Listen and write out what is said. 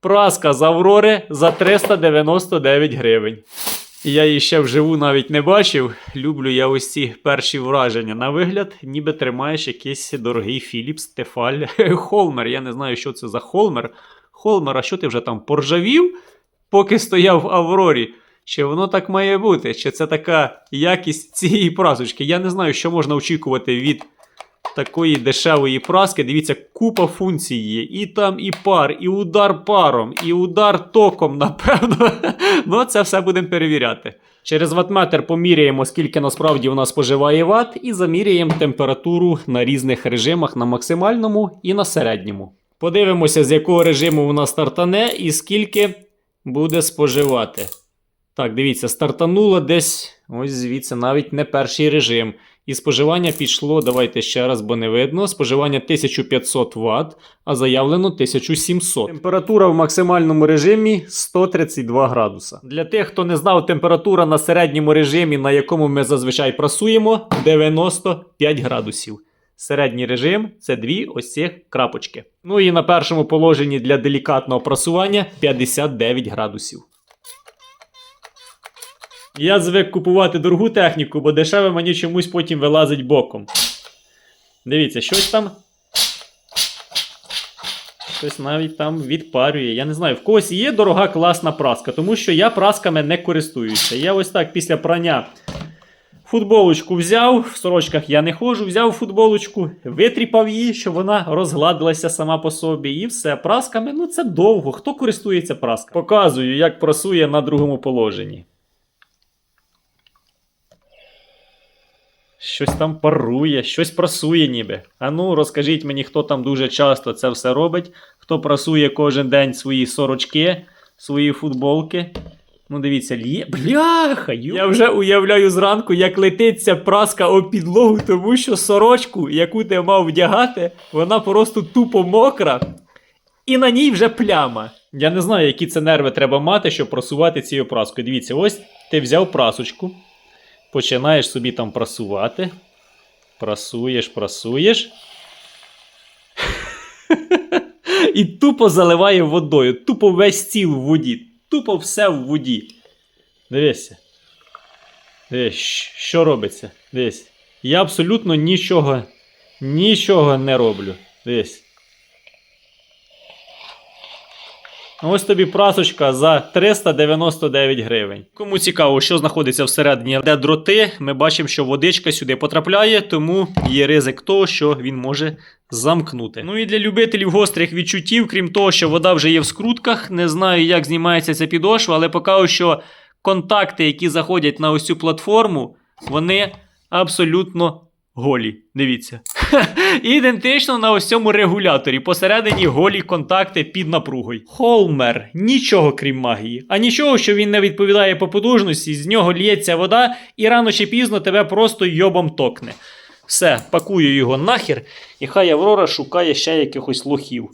Праска з Аврори за 399 гривень. Я її ще вживу навіть не бачив. Люблю я ось ці перші враження. На вигляд, ніби тримаєш якийсь дорогий Філіпс, Тефаль, Холмер. Я не знаю, що це за Холмер. Холмер, а що ти вже там поржавів, поки стояв в Аврорі? Чи воно так має бути? Чи це така якість цієї прасочки? Я не знаю, що можна очікувати від такої дешевої праски. Дивіться, купа функцій є. І там і пар, і удар паром, і удар током, напевно. ну, це все будемо перевіряти. Через ватметр поміряємо, скільки насправді вона споживає ват, і заміряємо температуру на різних режимах на максимальному і на середньому. Подивимося, з якого режиму вона стартане і скільки буде споживати. Так, дивіться, стартануло десь ось звідси, навіть не перший режим. І споживання пішло, давайте ще раз, бо не видно. Споживання 1500 Вт, а заявлено 1700. Температура в максимальному режимі 132 градуса. Для тих, хто не знав, температура на середньому режимі, на якому ми зазвичай прасуємо, 95 градусів. Середній режим це дві ось ці крапочки. Ну і на першому положенні для делікатного прасування 59 градусів. Я звик купувати дорогу техніку, бо дешеве мені чомусь потім вилазить боком. Дивіться, щось там. Щось навіть там відпарює. Я не знаю, в когось є дорога класна праска, тому що я прасками не користуюся. Я ось так після прання футболочку взяв, в сорочках я не ходжу, взяв футболочку, витріпав її, щоб вона розгладилася сама по собі. І все. Прасками, ну це довго. Хто користується прасками? Показую, як прасує на другому положенні. Щось там парує, щось прасує ніби. А ну, розкажіть мені, хто там дуже часто це все робить, хто прасує кожен день свої сорочки, свої футболки. Ну, дивіться, лє. Бляха! ю- Я вже уявляю зранку, як летиться праска об підлогу, тому що сорочку, яку ти мав вдягати, вона просто тупо мокра. І на ній вже пляма. Я не знаю, які це нерви треба мати, щоб прасувати цією праскою. Дивіться, ось ти взяв прасочку. Починаєш собі там прасувати. Прасуєш, прасуєш. І тупо заливає водою. Тупо весь стіл в воді. Тупо все в воді. Дивися. Дивись, що робиться? Дивись. Я абсолютно нічого, нічого не роблю. Дивись. Ось тобі прасочка за 399 гривень. Кому цікаво, що знаходиться всередині, де дроти, ми бачимо, що водичка сюди потрапляє, тому є ризик того, що він може замкнути. Ну і для любителів гострих відчуттів, крім того, що вода вже є в скрутках, не знаю, як знімається ця підошва, але покажу, що контакти, які заходять на ось цю платформу, вони абсолютно голі. Дивіться. Ідентично на ось цьому регуляторі. Посередині голі контакти під напругою. Холмер, нічого крім магії. А нічого, що він не відповідає по потужності, з нього лється вода, і рано чи пізно тебе просто йобом токне. Все, пакую його нахер, і хай Аврора шукає ще якихось лохів.